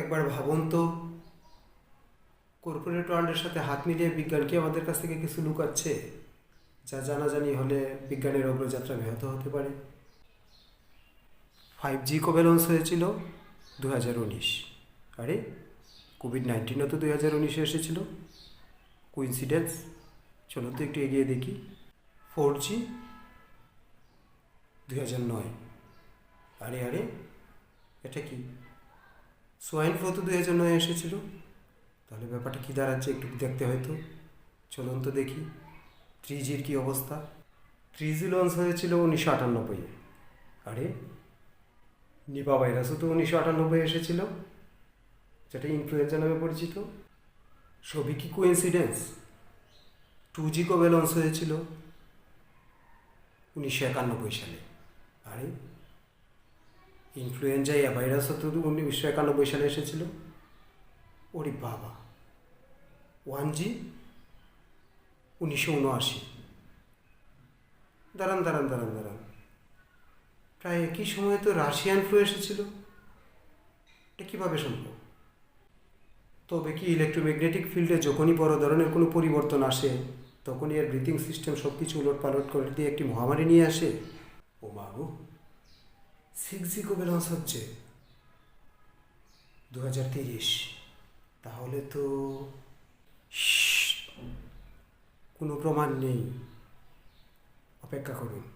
একবার ভাবুন তো কর্পোরেট ওয়ার্ল্ডের সাথে হাত মিলিয়ে বিজ্ঞান কি আমাদের কাছ থেকে কিছু লুকাচ্ছে? যা জানাজানি হলে বিজ্ঞানের অগ্রযাত্রা ব্যাহত হতে পারে। ফাইভ জি কবে লঞ্চ হয়েছিল? দু হাজার উনিশ। আরে কোভিড নাইন্টিনও তো দুই হাজার উনিশে এসেছিল। কুইন্সিডেন্স চলো তো একটু এগিয়ে দেখি। ফোর জি দুই হাজার নয়। আরে আরে, এটা কি? সোয়াইন ফ্লু তো দুই হাজার নয় এসেছিল। তাহলে ব্যাপারটা কী দাঁড়াচ্ছে একটু দেখতে হয়তো। চলুন তো দেখি থ্রি জির কী অবস্থা? থ্রি জি লঞ্চ হয়েছিল উনিশশো আটানব্বইয়ে আরে, নিপা ভাইরাসও তো উনিশশো আটানব্বই এসেছিল, যেটা ইনফ্লুয়েঞ্জা নামে পরিচিত। সবই কি কোইন্সিডেন্স টু জি কবে লঞ্চ হয়েছিল? উনিশশো একানব্বই সালে। আরে ইনফ্লুয়েঞ্জা ইয়া ভাইরাসও তো উনিশশো একানব্বই সালে এসেছিল। ওরে বাবা। ওয়ান জি উনিশশো উনআশি। দাঁড়ান দাঁড়ান দাঁড়ান দাঁড়ান। প্রায় একই সময়ে তো রাশিয়ান ফ্লু এসেছিল। এটা কীভাবে সম্ভব? তবে কি ইলেকট্রোম্যাগনেটিক ফিল্ডে যখনই বড় ধরনের কোনো পরিবর্তন আসে, তখনই এর ব্রিথিং সিস্টেম সব কিছু উলট পালট করে দিয়ে একটি মহামারী নিয়ে আসে? ও বাবু সিক্স জি কবে হচ্ছে? দু হাজার তিরিশ। তাহলে তো কোনো প্রমাণ নেই। অপেক্ষা করুন।